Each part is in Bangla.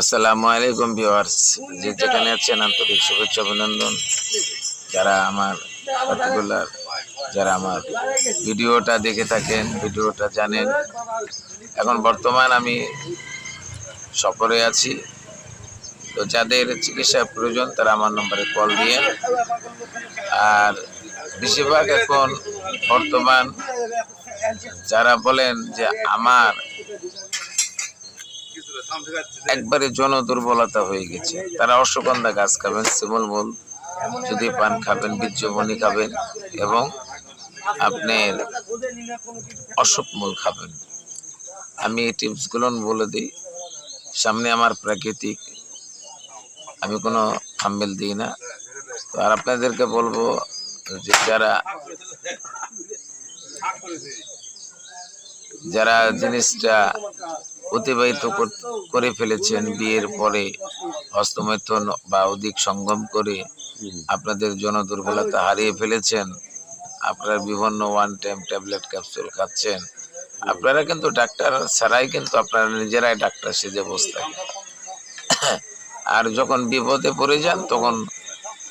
আসসালামু আলাইকুম ভিউয়ার্স। যে যেখানে আছেন, আন্তরিক শুভেচ্ছা, অভিনন্দন। যারা আমার পার্টিকুলার, যারা আমার ভিডিওটা দেখে থাকেন, ভিডিওটা জানেন, এখন বর্তমান আমি সফরে আছি। তো যাদের চিকিৎসা প্রয়োজন, তারা আমার নম্বরে কল দিয়ে। আর বেশিরভাগ এখন বর্তমান যারা বলেন যে আমার একবারে জন দুর্বলতা হয়ে গেছে। তারা অশ্বগন্ধা গাছ খাবেন, শিমুল মূল যদি পান খাবেন বীর্যমণি খাবেন এবং আপনার অশোক মূল খাবেন। আমি এই টিপসগুলো বলে দিই, সামনে আমার প্রাকৃতিক, আমি কোনো থাম্বেল দিই না। তো আর আপনাদেরকে বলব যে যারা যারা জিনিসটা অতিবাহিত করে ফেলেছেন বিয়ের পরে হস্তমৈথুন বা অধিক সঙ্গম করে আপনাদের জন দুর্বলতা হারিয়ে ফেলেছেন। আপনারা বিভিন্ন ওয়ান টাইম ট্যাবলেট ক্যাপসুল খাচ্ছেন। আপনারা কিন্তু ডাক্তার ছাড়াই কিন্তু আপনারা নিজেরাই ডাক্তার সেজে বসে থাকেন। আর যখন বিপদে পড়ে যান তখন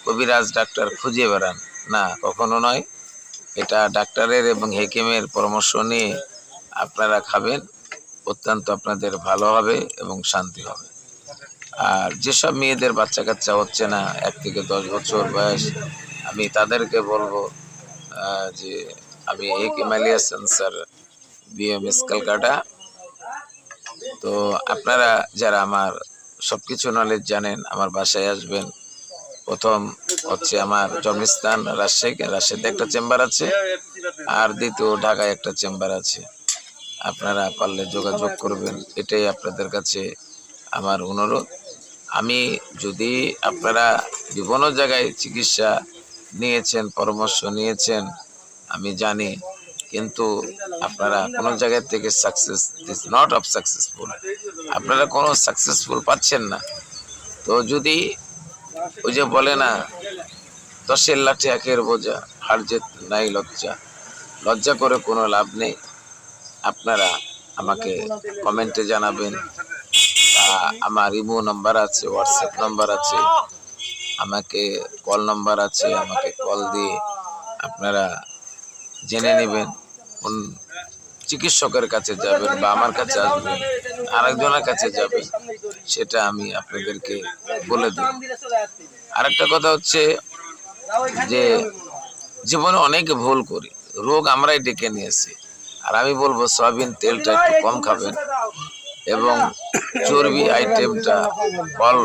কবিরাজ ডাক্তার খুঁজে বেড়ান। না কখনো নয়। এটা ডাক্তারের এবং হেকিমের পরামর্শ নিয়ে আপনারা খাবেন। অত্যন্ত আপনাদের ভালো হবে এবং শান্তি হবে। আর যেসব মেয়েদের বাচ্চা কাচ্চা হচ্ছে না, এক থেকে দশ বছর বয়স, আমি তাদেরকে বলব যে আমি এক এমালিয়া সেন্সার বিএমএস ক্যালকাটা তো আপনারা যারা আমার সবকিছু নলেজ জানেন, আমার বাসায় আসবেন, প্রথম হচ্ছে আমার জন্মস্থান রাজশাহী, রাজশাহীতে একটা চেম্বার আছে, আর দ্বিতীয় ঢাকায় একটা চেম্বার আছে। আপনারা পারলে যোগাযোগ করবেন এটাই আপনাদের কাছে আমার অনুরোধ। আমি যদি আপনারা বিভিন্ন জায়গায় চিকিৎসা নিয়েছেন পরামর্শ নিয়েছেন আমি জানি কিন্তু আপনারা কোনো জায়গা থেকে success is not of successful আপনারা কোনো সাকসেসফুল পাচ্ছেন না। তো যদি ওই যে বলে না দশের লাঠি একের বোঝা হার জেত নাই লজ্জা লজ্জা করে কোনো লাভ নেই। আপনারা আমাকে কমেন্টে জানাবেন। আমার ইমো নাম্বার আছে, হোয়াটসঅ্যাপ নাম্বার আছে। আমাকে কল নাম্বার আছে, আমাকে কল দিয়ে আপনারা জেনে নেবেন কোন চিকিৎসকের কাছে যাবেন বা আমার কাছে আসবেন, আরেকজনের কাছে যাবেন, সেটা আমি আপনাদেরকে বলে দিই আরেকটা কথা হচ্ছে যে, জীবনে অনেক ভুল করি। রোগ আমরাই ডেকে নিয়েছি আর আমি বলব সয়াবিন তেলটা একটু কম খাবেন। এবং চর্বি আইটেমটা, ফল,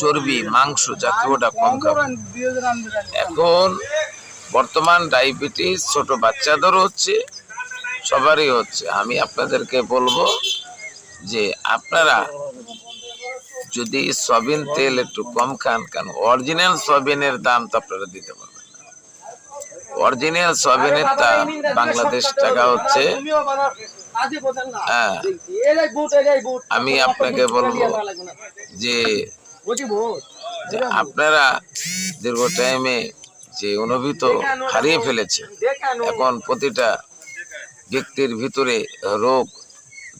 চর্বি, মাংস, জাতীয়টা কম খাবেন। এখন বর্তমান ডায়াবেটিস, ছোট বাচ্চাদেরও হচ্ছে, সবারই হচ্ছে। আমি আপনাদেরকে বলব যে আপনারা যদি সয়াবিন তেল একটু কম খান কেন অরিজিনাল সয়াবিনের দাম তো আপনারা দিতে পারবেন অরিজিনাল সয়াবিনের বাংলাদেশ টাকা হচ্ছে। হ্যাঁ। আমি আপনাকে বলব যে আপনারা দীর্ঘ টাইমে যে অনুভূত হারিয়ে ফেলেছে এখন প্রতিটা ব্যক্তির ভিতরে রোগ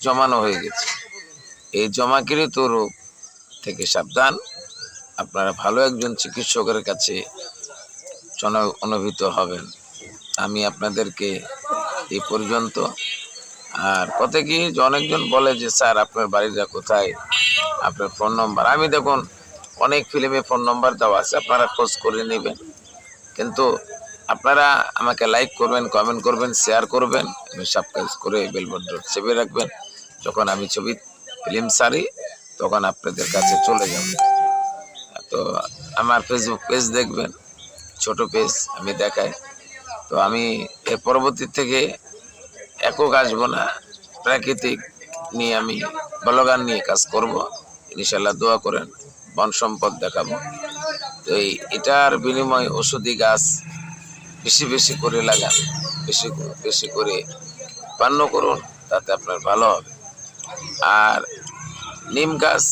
জমানো হয়ে গেছে। এই জমাকৃত রোগ থেকে সাবধান। আপনারা ভালো একজন চিকিৎসকের কাছে অনুভূত হবেন আমি আপনাদেরকে এই পর্যন্ত। আর কথা কি যে অনেকজন বলে যে, স্যার, আপনার বাড়িটা কোথায়? আপনার ফোন নম্বর আমি দেখুন, অনেক ফিল্মে ফোন নম্বর দেওয়া আছে, আপনারা খোঁজ করে নেবেন। কিন্তু আপনারা আমাকে লাইক করবেন কমেন্ট করবেন শেয়ার করবেন এবং সাবস্ক্রাইব করে বেল বটন চেপে রাখবেন। যখন আমি ছবি ফিল্ম সারি তখন আপনাদের কাছে চলে যাব। তো আমার ফেসবুক পেজ দেখবেন ছোট পেজ আমি দেখাই। তো আমি এর পরবর্তী থেকে একক আসব না। প্রাকৃতিক নিয়ে আমি বলগান নিয়ে কাজ করব। ইনশাল্লাহ দোয়া করেন বন সম্পদ দেখাবো। তো এই এটার বিনিময়ে ওষুধি গাছ বেশি বেশি করে লাগান বেশি বেশি করে পান্ন করুন তাতে আপনার ভালো হবে। আর নিম গাছ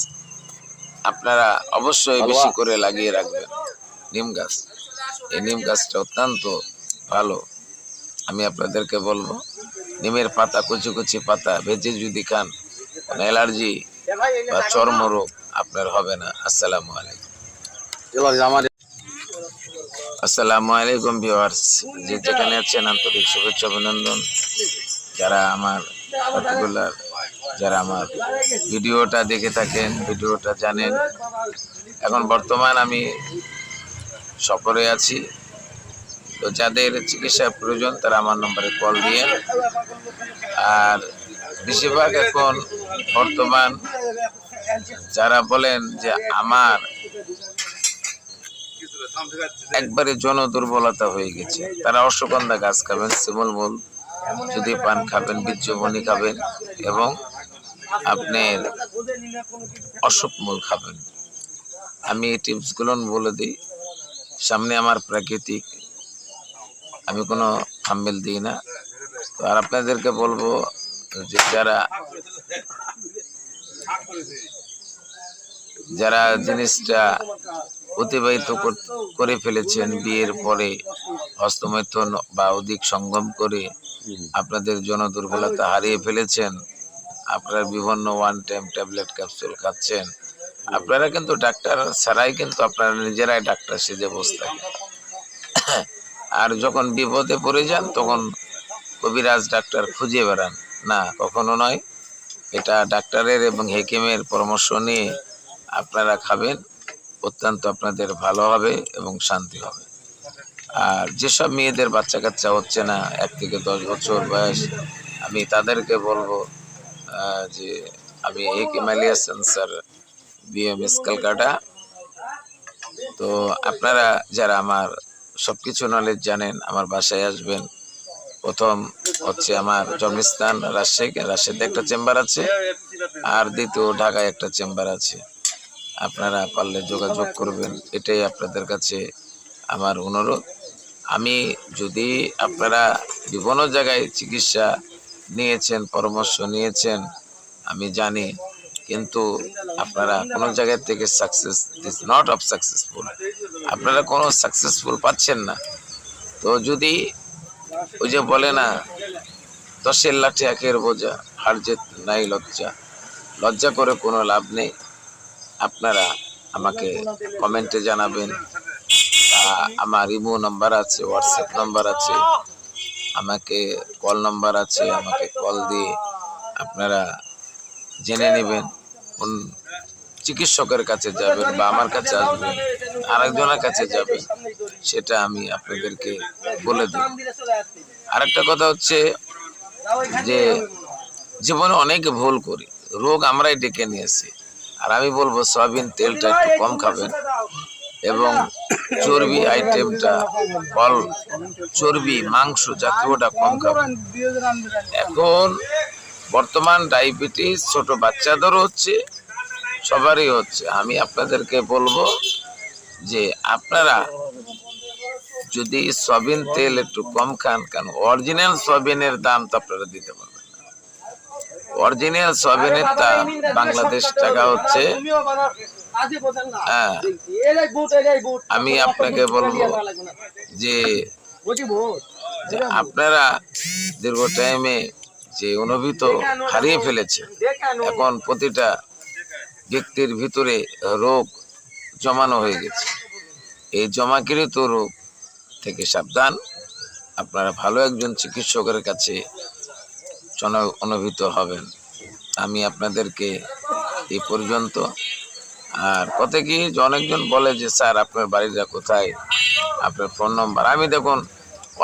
আপনারা অবশ্যই বেশি করে লাগিয়ে রাখবেন নিম গাছ। এই নিম গাছটা অত্যন্ত ভালো। আমি আপনাদেরকে বলব, নিমের পাতা, কুচি কুচি পাতা ভেজে যদি খান অ্যালার্জি বা চর্মরোগ আপনার হবে না। আসসালামু আলাইকুম। আসসালামু আলাইকুম ভিউয়ার্স। যে যেখানে আছেন, আন্তরিক শুভেচ্ছা, অভিনন্দন। যারা আমার পার্টিকুলার, যারা আমার ভিডিওটা দেখে থাকেন, ভিডিওটা জানেন। এখন বর্তমান আমি সফরে আছি। তো যাদের চিকিৎসা প্রয়োজন, তারা আমার নম্বরে কল দিয়ে। আর বেশিরভাগ এখন বর্তমান যারা বলেন যে আমার একবারে জন দুর্বলতা হয়ে গেছে, তারা অশ্বগন্ধা গাছ খাবেন, শিমুল মূল যদি পান খাবেন বীর্যমণি খাবেন এবং আপনার অশোক মূল খাবেন। আমি এই টিপসগুলো বলে দিই। সামনে আমার প্রাকৃতিক, আমি কোনো থাম্বেল দিই না। তো আর আপনাদেরকে বলব যে যারা যারা জিনিসটা অতিবাহিত কর- ফেলেছেন বিয়ের পরে হস্তমৈথুন বা অধিক সঙ্গম করে আপনাদের জন দুর্বলতা হারিয়ে ফেলেছেন, আপনারা বিভিন্ন ওয়ান টাইম ট্যাবলেট ক্যাপসুল খাচ্ছেন আপনারা কিন্তু ডাক্তার ছাড়াই কিন্তু আপনারা নিজেরাই ডাক্তার সেজে বসে থাকেন। আর যখন বিপদে পড়ে যান, তখন কবিরাজ ডাক্তার খুঁজে বেড়ান। না, কখনো নয়। এটা ডাক্তারের এবং হেকিমের পরামর্শ নিয়ে আপনারা খাবেন। অত্যন্ত আপনাদের ভালো হবে এবং শান্তি হবে। আর যেসব মেয়েদের বাচ্চা কাচ্চা হচ্ছে না, এক থেকে দশ বছর বয়স, আমি তাদেরকে বলব যে আমি হেকিম আলিয়া সেন্সার বিএমএস ক্যালকাটা। তো আপনারা যারা আমার সবকিছু নলেজ জানেন, আমার বাসায় আসবেন। প্রথম হচ্ছে আমার জন্মস্থান রাজশাহী। রাজশাহীতে একটা চেম্বার আছে। আর দ্বিতীয় ঢাকায় একটা চেম্বার আছে। আপনারা পারলে যোগাযোগ করবেন। এটাই আপনাদের কাছে আমার অনুরোধ। আমি যদি আপনারা বিভিন্ন জায়গায় চিকিৎসা নিয়েছেন, পরামর্শ নিয়েছেন, আমি জানি কিন্তু আপনারা কোনো জায়গা থেকে success is not of successful আপনারা কোনো সাকসেসফুল পাচ্ছেন না। তো যদি ওই যে বলে না, দশের লাঠি একের বোঝা, হার জেত নাই লজ্জা। লজ্জা করে কোনো লাভ নেই। আপনারা আমাকে কমেন্টে জানাবেন। আমার ইমো নাম্বার আছে, হোয়াটসঅ্যাপ নাম্বার আছে। আমাকে কল নাম্বার আছে, আমাকে কল দিয়ে আপনারা জেনে নেবেন। চিকিৎসকের কাছে যাবেন বা আমার কাছে আসবেন আরেকজনের কাছে যাবেন সেটা আমি আপনাদেরকে বলে দিই আরেকটা কথা হচ্ছে যে, জীবনে অনেক ভুল করি, রোগ আমরাই ডেকে নিয়েছি আর আমি বলব, সয়াবিন তেলটা একটু কম খাবেন এবং চর্বি আইটেমটা, ফল, চর্বি, মাংস জাতীয়টা কম খাবেন। এখন বর্তমান ডায়াবেটিস ছোট বাচ্চাদেরও হচ্ছে সবারই হচ্ছে। আমি আপনাদেরকে বলব যে আপনারা যদি সয়াবিন তেল একটু কম খান কেন অরিজিনাল সয়াবিনের দাম তো আপনারা দিতে পারবেন না। অরিজিনাল সয়াবিনের দাম বাংলাদেশ টাকা হচ্ছে হ্যাঁ। আমি আপনাকে বলব যে আপনারা দীর্ঘ টাইমে যে অনুভূত হারিয়ে ফেলেছে। এখন প্রতিটা ব্যক্তির ভিতরে রোগ জমানো হয়ে গেছে। এই জমাকৃত রোগ থেকে সাবধান। আপনারা ভালো একজন চিকিৎসকের কাছে অনুভূত হবেন। আমি আপনাদেরকে এই পর্যন্ত। আর কত কি অনেকজন বলে যে, স্যার, আপনার বাড়িটা কোথায়? আপনার ফোন নম্বর? আমি দেখুন,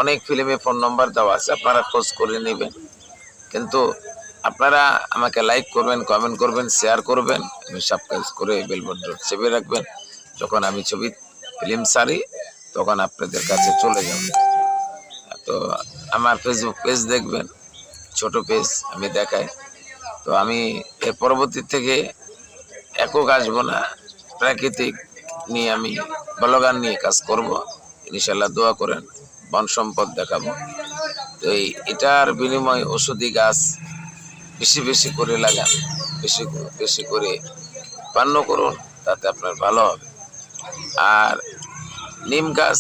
অনেক ফিল্মে ফোন নম্বর দেওয়া আছে। আপনারা খোঁজ করে নেবেন। কিন্তু আপনারা আমাকে লাইক করবেন কমেন্ট করবেন শেয়ার করবেন। আমি সাবস্ক্রাইব করে বেল বটন চেপে রাখবেন। যখন আমি ছবি ফিল্ম সারি তখন আপনাদের কাছে চলে যাবে। তো আমার ফেসবুক পেজ দেখবেন, ছোট পেজ আমি দেখাই। তো আমি এর পরবর্তী থেকে একক আসব না। প্রাকৃতিক নিয়ে আমি বলগান নিয়ে কাজ করব। ইনশাল্লাহ দোয়া করেন, বন সম্পদ দেখাবো। তো এই এটার বিনিময়ে ওষুধি গাছ বেশি বেশি করে লাগান বেশি বেশি করে পান্ন করুন তাতে আপনার ভালো হবে। আর নিম গাছ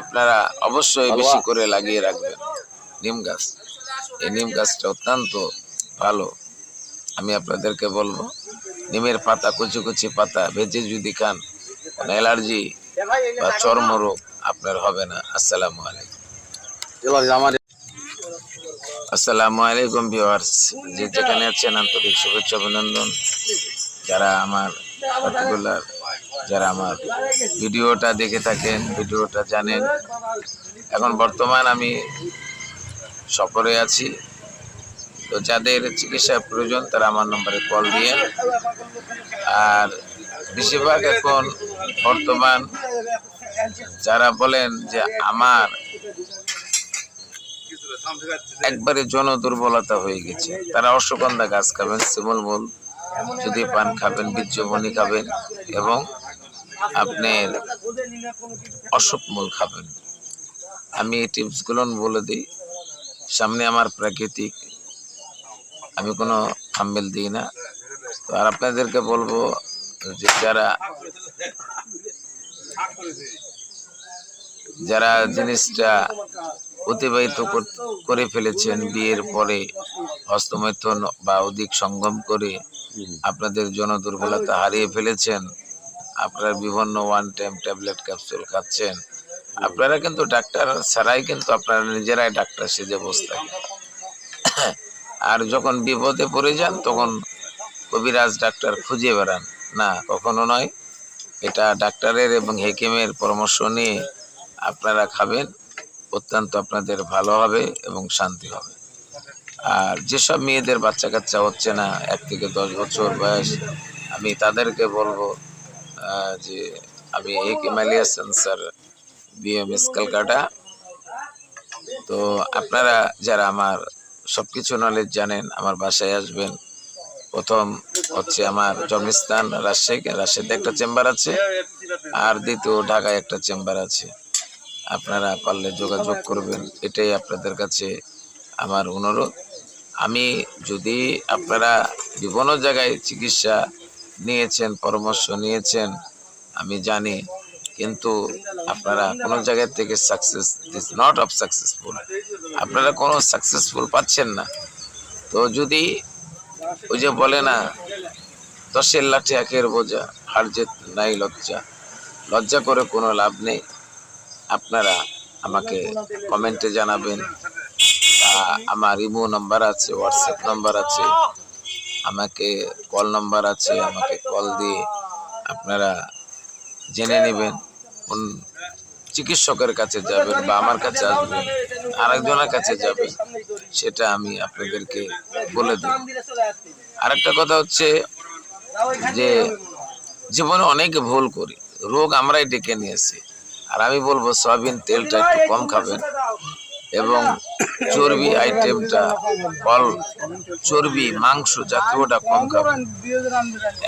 আপনারা অবশ্যই বেশি করে লাগিয়ে রাখবেন নিম গাছ। এই নিম গাছটা অত্যন্ত ভালো। আমি আপনাদেরকে বলব নিমের পাতা কুচি কুচি পাতা ভেজে যদি খান অ্যালার্জি বা চর্মরোগ আপনার হবে না। আসসালামু আলাইকুম। আসসালামু আলাইকুম ভিউয়ার্স, যে যেখানে আছেন আন্তরিক শুভেচ্ছা অভিনন্দন। যারা আমার পার্টিকুলার যারা আমার ভিডিওটা দেখে থাকেন, ভিডিওটা জানেন, এখন বর্তমান আমি সফরে আছি। তো যাদের চিকিৎসা প্রয়োজন, তারা আমার নম্বরে কল দিয়ে। আর বেশিরভাগ এখন বর্তমান যারা বলেন যে আমার একবারে জন দুর্বলতা হয়ে গেছে। তারা অশ্বগন্ধা গাছ খাবেন, শিমুল মূল যদি পান খাবেন বীর্যমণি খাবেন এবং আপনার অশোক মূল খাবেন। আমি এই টিপসগুলো বলে দিই। সামনে আমার প্রাকৃতিক, আমি কোনো থাম্বেল দিই না। তো আর আপনাদেরকে বলব যে যারা যারা জিনিসটা অতিবাহিত করে ফেলেছেন। বিয়ের পরে হস্তমৈথুন বা অধিক সঙ্গম করে আপনাদের জন দুর্বলতা হারিয়ে ফেলেছেন। আপনারা বিভিন্ন ওয়ান টাইম ট্যাবলেট ক্যাপসুল খাচ্ছেন। আপনারা কিন্তু ডাক্তার ছাড়াই কিন্তু আপনারা নিজেরাই ডাক্তার সেজে বসে থাকেন। আর যখন বিপদে পড়ে যান, তখন কবিরাজ ডাক্তার খুঁজে বেড়ান। না, কখনো নয়। এটা ডাক্তারের এবং হেকিমের পরামর্শ নিয়ে আপনারা খাবেন। অত্যন্ত আপনাদের ভালো হবে এবং শান্তি হবে। আর যেসব মেয়েদের বাচ্চা কাচ্চা হচ্ছে না, এক থেকে দশ বছর বয়স, আমি তাদেরকে বলব যে আমি হেকিম আলিয়া সেন্সার বিএমএস ক্যালকাটা। তো আপনারা যারা আমার সবকিছু নলেজ জানেন, আমার বাসায় আসবেন। প্রথম হচ্ছে আমার জন্মস্থান রাজশাহী, রাজশাহীতে একটা চেম্বার আছে। আর দ্বিতীয় ঢাকায় একটা চেম্বার আছে। আপনারা পারলে যোগাযোগ করবেন এটাই আপনাদের কাছে আমার অনুরোধ। আমি যদি আপনারা বিভিন্ন জায়গায় চিকিৎসা নিয়েছেন পরামর্শ নিয়েছেন আমি জানি কিন্তু আপনারা কোনো জায়গা থেকে success this not of successful আপনারা কোনো সাকসেসফুল পাচ্ছেন না। তো যদি ওই যে বলে না দশের লাঠি একের বোঝা হার জেত নাই লজ্জা লজ্জা করে কোনো লাভ নেই। আপনারা আমাকে কমেন্টে জানাবেন। আমার ইমো নাম্বার আছে হোয়াটসঅ্যাপ নাম্বার আছে। আমাকে কল নাম্বার আছে, আমাকে কল দিয়ে আপনারা জেনে নেবেন। কোন চিকিৎসকের কাছে যাবেন বা আমার কাছে আসবেন, আরেকজনের কাছে যাবেন, সেটা আমি আপনাদেরকে বলে দেব। আরেকটা কথা হচ্ছে যে, জীবনে অনেক ভুল করি। রোগ আমরাই ডেকে নিয়েছি আর আমি বলব সয়াবিন তেলটা একটু কম খাবেন। এবং চর্বি আইটেমটা, ফল, চর্বি, মাংস জাতীয়টা কম খাবেন।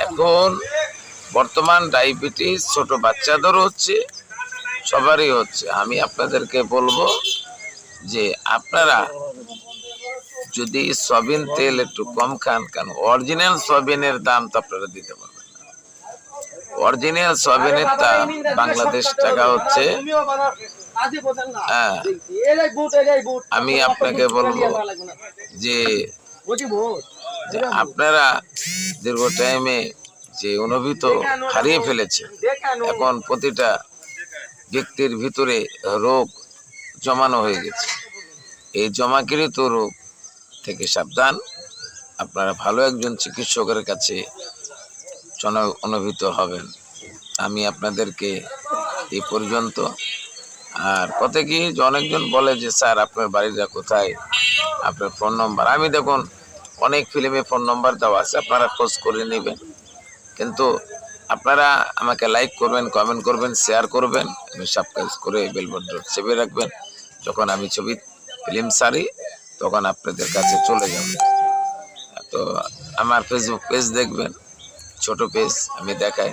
এখন বর্তমান ডায়াবেটিস, ছোট বাচ্চাদেরও হচ্ছে, সবারই হচ্ছে। আমি আপনাদেরকে বলব যে আপনারা যদি সয়াবিন তেল একটু কম খান কেন অরিজিনাল সয়াবিনের দাম তো আপনারা দিতে পারবেন অরিজিনাল সয়াবিনের বাংলাদেশ টাকা হচ্ছে। হ্যাঁ। আমি আপনাকে বলব যে যে আপনারা দীর্ঘ টাইমে যে অনুভূত হারিয়ে ফেলেছে। এখন প্রতিটা ব্যক্তির ভিতরে রোগ জমানো হয়ে গেছে। এই জমাকৃত রোগ থেকে সাবধান। আপনারা ভালো একজন চিকিৎসকের কাছে অনুভূত হবেন। আমি আপনাদেরকে এই পর্যন্ত। আর কথা কি যে অনেকজন বলে যে, স্যার, আপনার বাড়িটা কোথায়? আপনার ফোন নম্বর আমি দেখুন, অনেক ফিল্মে ফোন নম্বর দেওয়া আছে, আপনারা খোঁজ করে নেবেন। কিন্তু আপনারা আমাকে লাইক করবেন কমেন্ট করবেন শেয়ার করবেন, এবং সাবস্ক্রাইব করে বেল বটন চেপে রাখবেন। যখন আমি ছবি ফিল্ম সারি তখন আপনাদের কাছে চলে যাব। তো আমার ফেসবুক পেজ দেখবেন। ছোট পেজ আমি দেখাই।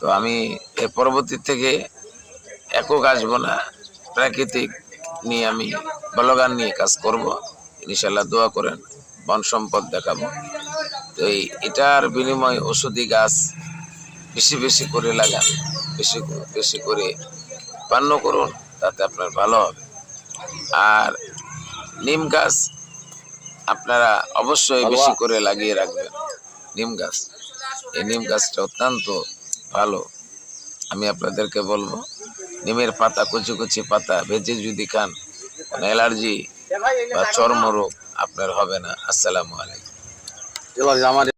তো আমি এর পরবর্তী থেকে একক আসব না। প্রাকৃতিক নিয়ে আমি বলগান নিয়ে কাজ করব। ইনশাল্লাহ দোয়া করেন বন সম্পদ দেখাবো। তো এই এটার বিনিময় ওষুধি গাছ বেশি বেশি করে লাগান বেশি করে- বেশি করে পান্ন করুন তাতে আপনার ভালো হবে। আর নিম গাছ আপনারা অবশ্যই বেশি করে লাগিয়ে রাখবেন নিম গাছ। এই নিম গাছটা অত্যন্ত ভালো। আমি আপনাদেরকে বলব, নিমের পাতা, কুচি কুচি পাতা ভেজে যদি খান অ্যালার্জি বা চর্মরোগ আপনার হবে না। আসসালামু আলাইকুম। আমার